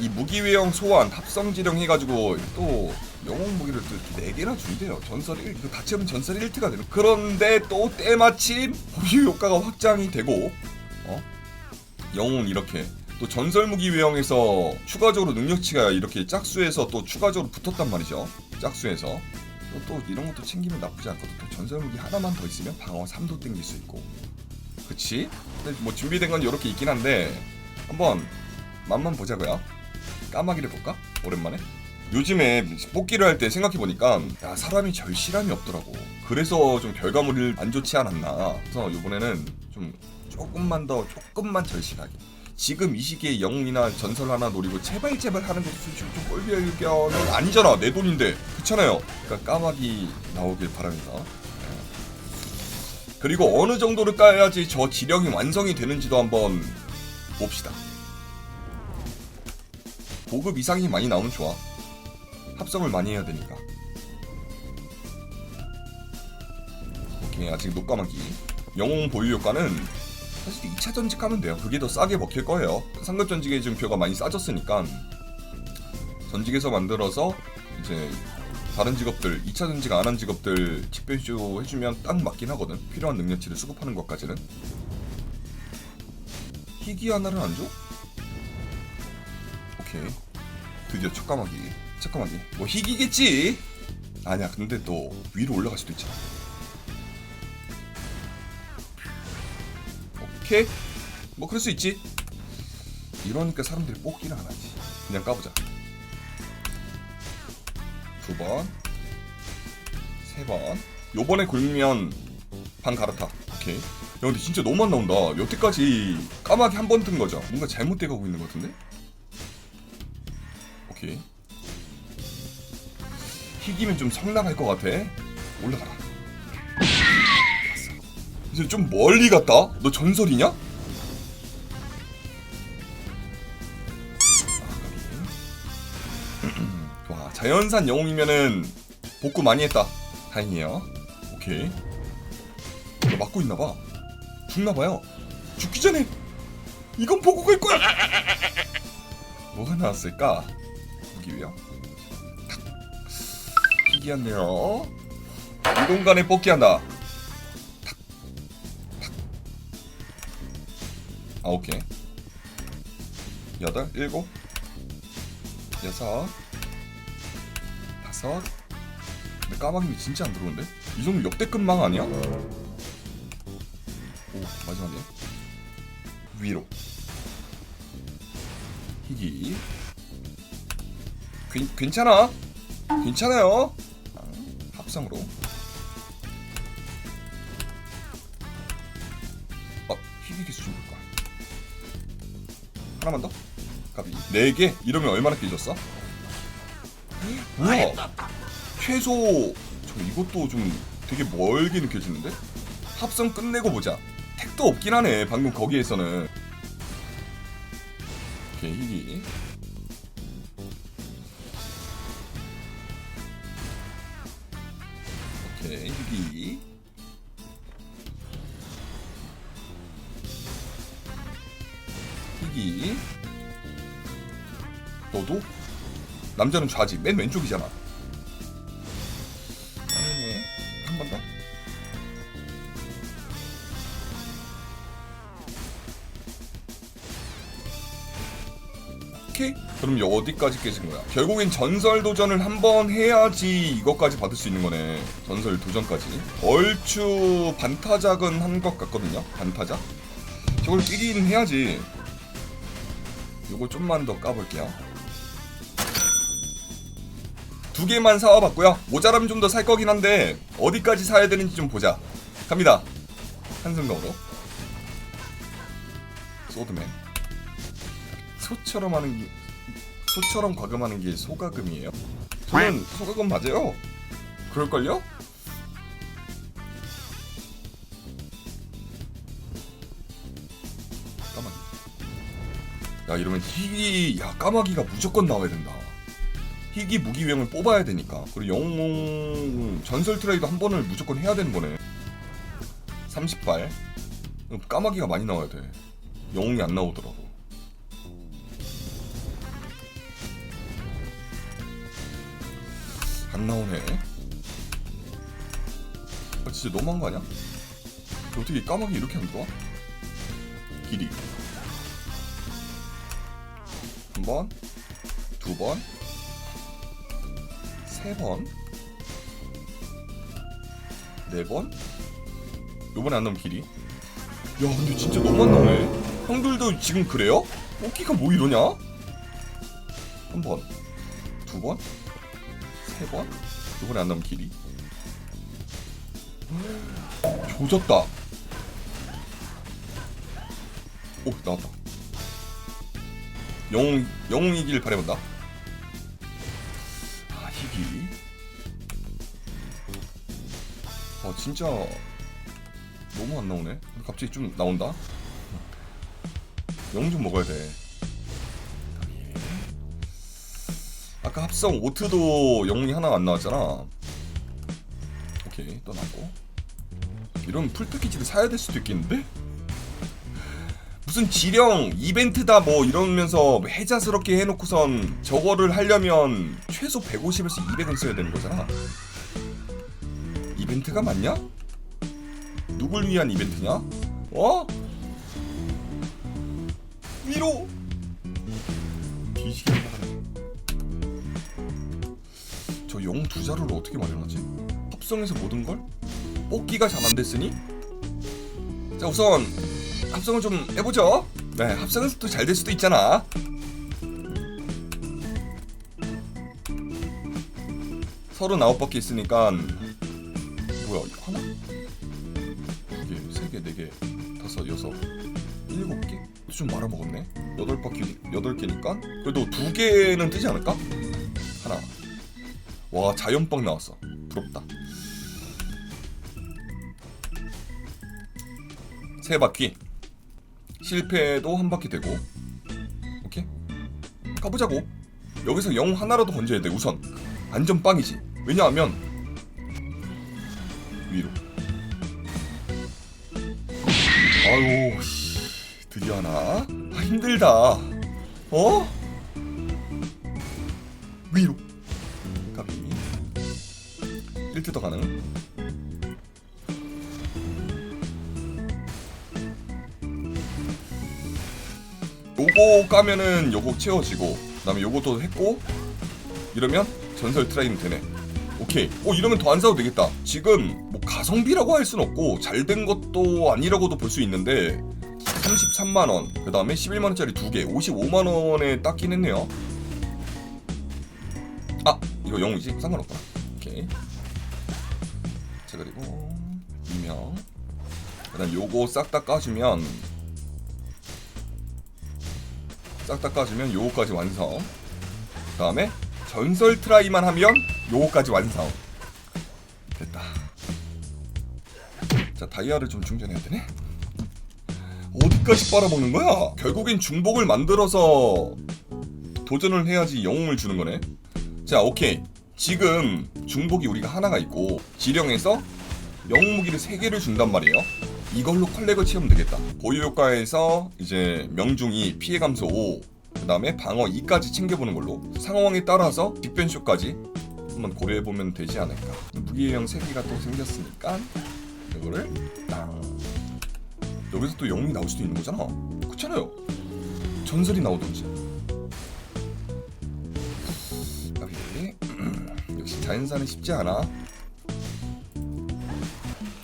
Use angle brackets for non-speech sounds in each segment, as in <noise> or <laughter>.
이 무기외형 소환 합성지령 해가지고 또 영웅 무기를 또 이렇게 4개나 준대요. 전설 1 이거 다 채우면 전설 1트가 되는 그런데 또 때마침 보유 효과가 확장이 되고 어? 영웅은 이렇게. 또 전설 무기 외형에서 추가적으로 능력치가 이렇게 짝수에서 또 추가적으로 붙었단 말이죠. 짝수에서. 또, 또 이런 것도 챙기면 나쁘지 않거든 또 전설 무기 하나만 더 있으면 방어 3도 땡길 수 있고. 그치? 근데 뭐 준비된 건 이렇게 있긴 한데 한번 맛만 보자고요 까마귀를 볼까? 오랜만에? 요즘에 뽑기를 할 때 생각해보니까 야 사람이 절실함이 없더라고. 그래서 좀 결과물이 안 좋지 않았나. 그래서 이번에는 좀 조금만 더 조금만 절실하게. 지금 이 시기에 영웅이나 전설 하나 노리고 제발 제발 하는 것도 솔직히 좀 꼴비견은 아니잖아. 내 돈인데. 그렇잖아요. 그러니까 까마귀 나오길 바랍니다. 예. 그리고 어느 정도를 까야지 저 지령이 완성이 되는지도 한번 봅시다 고급 이상이 많이 나오면 좋아. 합성을 많이 해야 되니까. 오케이 아직 녹까마귀 영웅 보유 효과는 사실 2차 전직 하면 돼요. 그게 더 싸게 먹힐 거예요. 상급 전직의 증표가 많이 싸졌으니까. 전직에서 만들어서 이제 다른 직업들 2차 전직 안 한 직업들 직변쇼 해주면 딱 맞긴 하거든. 필요한 능력치를 수급하는 것까지는. 희귀 하나를 안 줘? 오케이 드디어 첫 까마귀 첫 까마귀 뭐 희귀겠지 아니야 근데 또 위로 올라갈 수도 있잖아 오케이 뭐 그럴 수 있지 이러니까 사람들이 뽑기를 안 하지 그냥 까보자 두 번, 세 번. 요번에 굴면 반 갈아타. 오케이. 야 근데 진짜 너무 안 나온다. 여태까지 까마귀 한 번 뜬 거죠. 뭔가 잘못돼 가고 있는 것 같은데? 오케이. 희기면 좀 성납할 것 같아. 올라가라. 이제 좀 멀리 갔다. 너 전설이냐? 와 자연산 영웅이면은 복구 많이 했다 다행이에요 오케이 너 맞고 있나봐 죽나봐요 죽기 전에 이건 갈 거야 뭐가 나왔을까 무기요 희귀한데요. 이 공간에 뽑기한다. 아 오케이. 여덟 일곱 여섯 다섯. 근데 까마귀는 진짜 안 들어오는데? 이 정도 역대급 망 아니야? 오 마지막에 위로. 희귀 괜, 괜찮아. 괜찮아요. 아, 합성으로. 어좀 볼까? 하나만 더? 가비 4개? 이러면 얼마나 깨졌어? 뭐야 최소. 저 이것도 좀 되게 멀게 느껴지는데? 합성 끝내고 보자. 택도 없긴 하네 방금 거기에서는. 오케이 희귀 희귀 희귀 너도? 남자는 좌지. 맨 왼쪽이잖아 오케이 그럼 이거 어디까지 깨진 거야 결국엔 전설 도전을 한 번 해야지 이것까지 받을 수 있는 거네 전설 도전까지 얼추 반타작은 한 것 같거든요 반타작 저걸 끼긴 해야지 요거 좀만 더 까볼게요 두 개만 사와봤고요. 모자라면 좀 더 살 거긴 한데 어디까지 사야 되는지 좀 보자. 갑니다. 한순간으로. 소드맨. 소처럼 하는 게 소처럼 과금하는 게 소가금이에요. 저는 소가금 맞아요. 그럴걸요? 까마귀. 야 이러면 희귀 야 까마귀가 무조건 나와야 된다. 희귀 무기병을 뽑아야 되니까 그리고 영웅 전설 트레이드 한 번을 무조건 해야 되는 거네 30발 까마귀가 많이 나와야 돼 영웅이 안 나오더라고 안 나오네. 아, 진짜 너무한 거 아니야? 어떻게 까마귀 이렇게 안 들어와? 길이 한 번, 두 번, 세 번, 네 번. 요번에 안 나오면 길이. 야, 근데 진짜 너무 안 나오네. 형들도 지금 그래요? 뽑기가 뭐 이러냐? 한 번, 두 번, 세 번. 요번에 안 길이. 조졌다. 오 나왔다. 영웅 영웅이길 바래본다. 아 희귀. 아 진짜 너무 안 나오네. 갑자기 좀 나온다. 영웅 좀 먹어야 돼. 아까 합성 오트도 영웅이 하나 안 나왔잖아. 오케이 또 나고. 이런 풀 패키지를 사야 될 수도 있겠는데? 무슨 지령 이벤트다 뭐 이러면서 해자스럽게 해놓고선 저거를 하려면 최소 150에서 200은 써야 되는 거잖아. 이벤트가 맞냐? 누굴 위한 이벤트냐? 어? 위로 저 영웅 두 자루를 어떻게 마련하지? 합성해서 모든 걸? 뽑기가 잘 안 됐으니? 자 우선 합성을 좀 해보죠. 네, 합성은 또잘 될 수도 있잖아. 서른아홉 바퀴 있으니까 뭐야 하나? 두 개, 세 개, 네 개, 다섯, 여섯, 일곱 개? 좀 말아먹었네. 여덟 바퀴, 여덟 개니까 그래도 두 개는 뜨지 않을까? 와 자연빵 나왔어. 부럽다. 세 바퀴. 실패도 한 바퀴 되고. 오케이? 가보자고. 여기서 영 하나라도 건져야 돼 우선. 안전 빵이지. 왜냐하면 위로. 아유 씨, 드디어 하나. 아 힘들다. 어? 위로 1트 더 가능? 요거 까면은 요거 채워지고 그다음에 요것도 했고 이러면 전설 트라이는 되네. 오케이. 어 이러면 더 안 사도 되겠다. 지금 뭐 가성비라고 할 순 없고 잘 된 것도 아니라고도 볼 수 있는데 33만원 그 다음에 11만원짜리 두개 55만원에 땄긴 했네요. 아 이거 영웅이지? 상관없구나. 오케이 자 그리고 이명 그 다음 요거 싹 다 까주면 싹 다 까주면 요거까지 완성. 다음에 전설 트라이만 하면 요거까지 완성. 됐다. 자 다이아를 좀 충전해야 되네. 어디까지 빨아먹는 거야? 결국엔 중복을 만들어서 도전을 해야지 영웅을 주는 거네. 자 오케이. 지금 중복이 우리가 하나가 있고 지령에서 영웅 무기를 세 개를 준단 말이에요. 이걸로 컬렉을 채우면 되겠다. 보유 효과에서 이제 명중이 피해 감소 5, 그 다음에 방어 2까지 챙겨보는 걸로 상황에 따라서 빅변쇼까지 한번 고려해 보면 되지 않을까. 무기형 3개가 또 생겼으니까 이거를 땅. 여기서 또 영웅이 나올 수도 있는 거잖아. 그렇잖아요. 전설이 나오든지. 자연사는 쉽지 않아.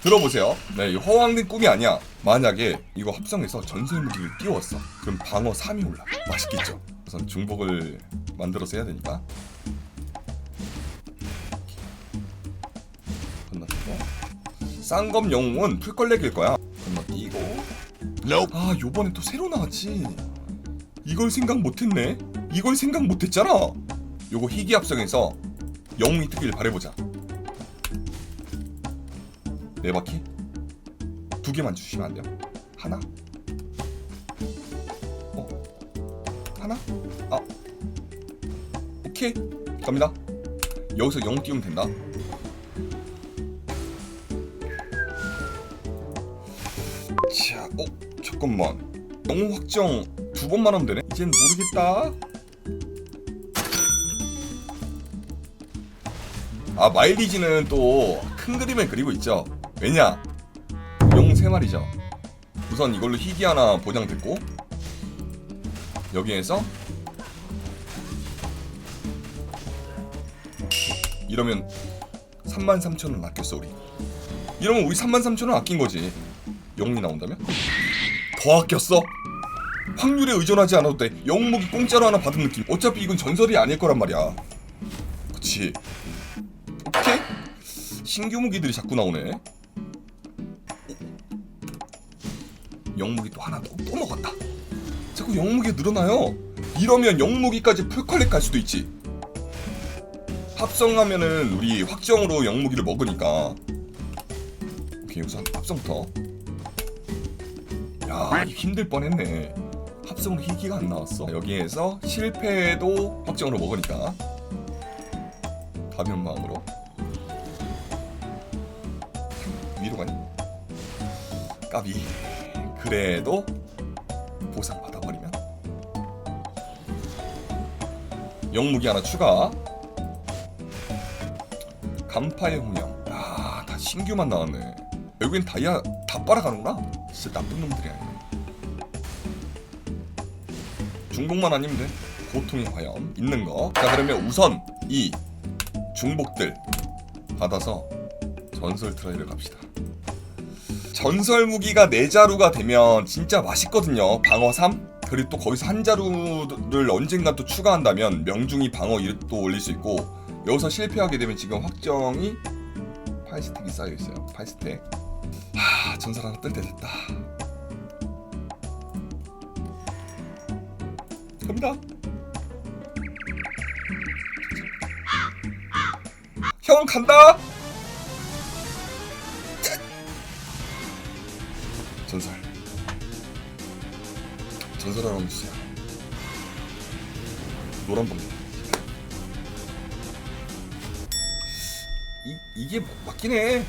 들어보세요. 네, 이 허황된 꿈이 아니야. 만약에 이거 합성해서 전설 무기를 띄웠어. 그럼 방어 3이 올라. 맛있겠죠? 우선 중복을 만들어서 해야 되니까. 건너뛰고. 쌍검 영웅은 풀컬렉일 거야. 건너뛰고. 아, 요번에 또 새로 나왔지. 이걸 생각 못했네. 이걸 생각 못했잖아. 요거 희귀 합성해서 영웅이 뜨길 바래보자. 네 바퀴? 두 개만 주시면 안 돼요? 하나? 어? 하나? 아 오케이 갑니다 여기서 영 띄우면 된다 자, 어? 잠깐만 영웅 확정 두 번만 하면 되네? 이젠 모르겠다 아 마일리지는 또 큰 그림을 그리고 있죠. 왜냐? 용세 마리죠. 우선 이걸로 희귀 하나 보장됐고 여기에서 이러면 33,000원 아꼈어 우리. 이러면 우리 33,000원 아낀 거지. 영웅이 나온다면? 더 아꼈어? 확률에 의존하지 않아도 돼. 영웅무기 공짜로 하나 받은 느낌. 어차피 이건 전설이 아닐 거란 말이야. 그치? 신규 무기들이 자꾸 나오네. 영무기 또 하나 또, 또 먹었다. 자꾸 영무기 늘어나요. 이러면 영무기까지 풀컬렉 갈 수도 있지. 합성하면은 우리 확정으로 영무기를 먹으니까. 오케이 우선 합성부터. 야 힘들 뻔했네. 합성으로 희귀가 안 나왔어. 여기에서 실패해도 확정으로 먹으니까. 가면 마음으로. 위로 가니? 까비. 그래도 보상 받아버리면 영무기 하나 추가. 간파의 홍영. 아, 다 신규만 나왔네. 여긴 다이아 다 빨아가는구나. 진짜 나쁜 놈들이 아니네. 중복만 아니면 돼. 고통의 화염 있는 거. 자 그러면 우선 이 중복들 받아서 전설 트라이를 갑시다. 전설 무기가 네 자루가 되면 진짜 맛있거든요. 방어 3 그리고 또 거기서 한 자루를 언젠가 또 추가한다면 명중이 방어 1도 올릴 수 있고 여기서 실패하게 되면 지금 확정이 8스택이 쌓여 있어요. 8스택. 하 전설 하나 뜰 때 됐다. 갑니다. 형 간다. 하나 주세요. 노란 번개. 이 이게 맞긴 해.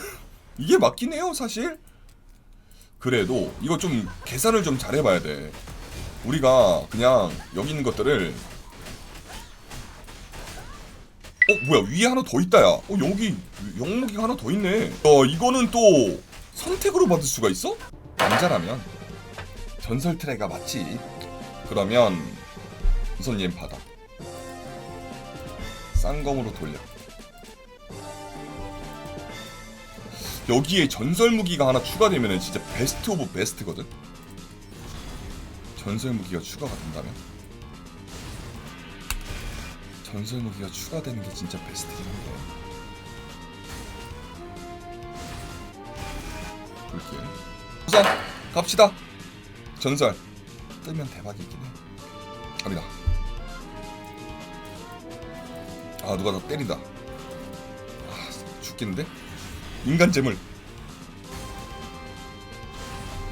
<laughs> 이게 맞긴 해요, 사실. 그래도 이거 좀 계산을 좀 잘해봐야 돼. 우리가 그냥 여기 있는 것들을 어 뭐야 위에 하나 더 있다야. 어 여기 영무기가 하나 더 있네. 어 이거는 또 선택으로 받을 수가 있어? 남자라면 전설 트레가 맞지. 그러면 우선 얘 받아. 쌍검으로 돌려. 여기에 전설 무기가 하나 추가되면 진짜 베스트 오브 베스트거든. 전설 무기가 추가가 된다면 전설 무기가 추가되는 게 진짜 베스트긴 한데 볼게 우선 갑시다 전설. 뜨면 대박이긴 해. 갑니다. 아 누가 나 때린다. 아 죽겠는데? 인간 재물.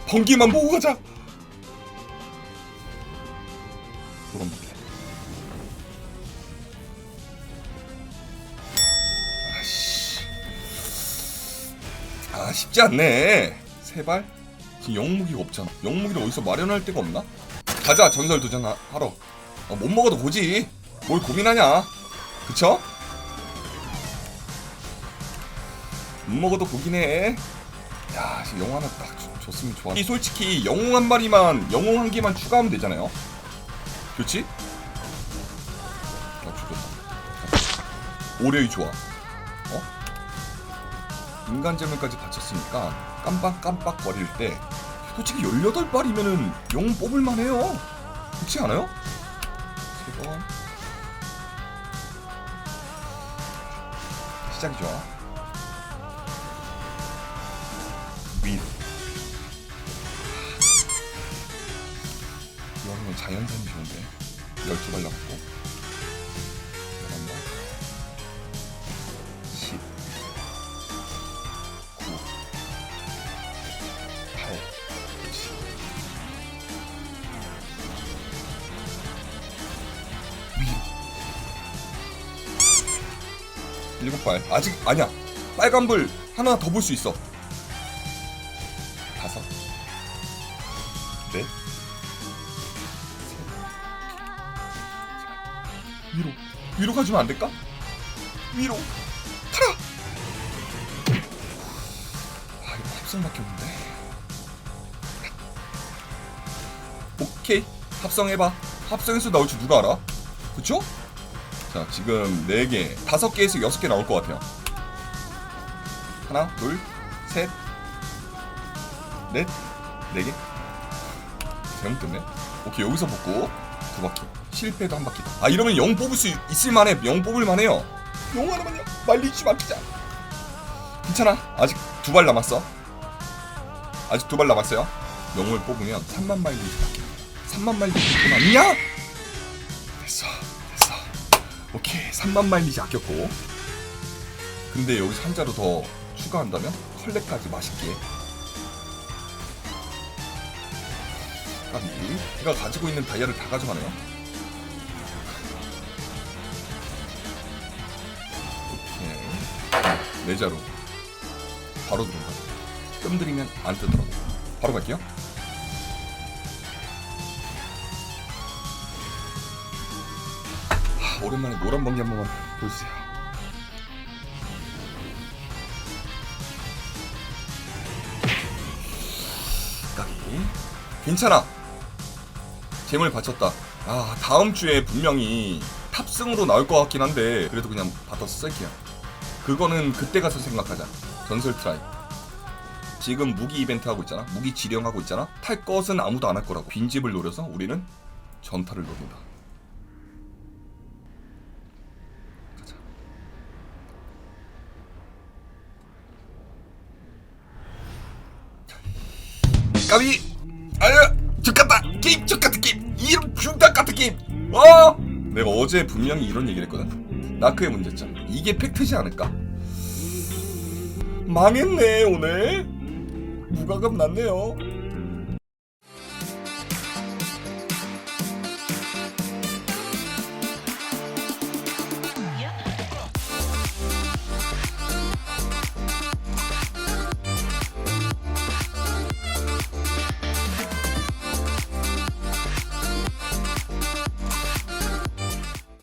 번개만 보고 가자! 그런 게. 아씨. 아 쉽지 않네. 세발 지금 영무기가 없잖아. 영무기를 어디서 마련할 데가 없나? 가자 전설 도전 하- 하러. 어, 못 먹어도 보지. 뭘 고민하냐? 그쵸? 못 먹어도 보긴 해야 지금 영웅 하나 딱 줬- 줬으면 좋아 이 솔직히 영웅 한 마리만 영웅 한 개만 추가하면 되잖아요. 그렇지? 어 죽었다. 오래의 좋아 어? 인간 재물까지 바쳤으니까 깜빡깜빡 거릴 때 솔직히 18발이면은 영웅 뽑을만 해요. 그렇지 않아요? 세번. 시작이 좋아 윗 이거는 자연산이 좋은데. 12발 남았고 일곱 발. 아직 아니야. 빨간 불 하나 더 볼 수 있어. 다섯. 넷. 셋. 위로. 위로 가주면 안 될까? 위로. 타라. 아 이거 합성밖에 없는데. 오케이. 합성해봐. 합성해서 나올 줄 누가 알아? 그쵸? 자 지금 4개 5개에서 6개 나올 것 같아요. 하나 둘셋넷 4개? 잘못 됐네. 오케이 여기서 붙고 두 바퀴. 실패도 한 바퀴 아 이러면 0 뽑을 수 있을 만해. 0 뽑을 만해요. 0 하나만요. 말리지 마키자 괜찮아. 아직 두 발 남았어. 아직 두 발 남았어요. 영을 뽑으면 3만 마일리지 밖에 3만 마일리지 돈 아니냐? 오케이 3만 마일리지 아꼈고. 근데 여기서 한 자루 더 추가한다면? 컬렉까지 맛있게. 아니 제가 가지고 있는 다이아를 다 가져가네요. 오케이. 네 자루 바로 들어가 뜸 들이면 안 뜨더라고. 바로 갈게요 오랜만에 노란 번개 한 번만 보여주세요. 까비 괜찮아. 재물 바쳤다. 아 다음 주에 분명히 탑승으로 나올 것 같긴 한데 그래도 그냥 받아서 쓸게요. 그거는 그때 가서 생각하자. 전설 트라이. 지금 무기 이벤트 하고 있잖아. 무기 지령하고 있잖아. 탈 것은 아무도 안 할 거라고. 빈집을 노려서 우리는 전타를 노린다 가자 까비. 아유 죽같다. 게임 죽같은 게임. 이런 죽다 같은 게임. 어? 내가 어제 분명히 이런 얘기를 했거든. 나크의 문제점. 이게 팩트지 않을까? 망했네 오늘. 무과금 났네요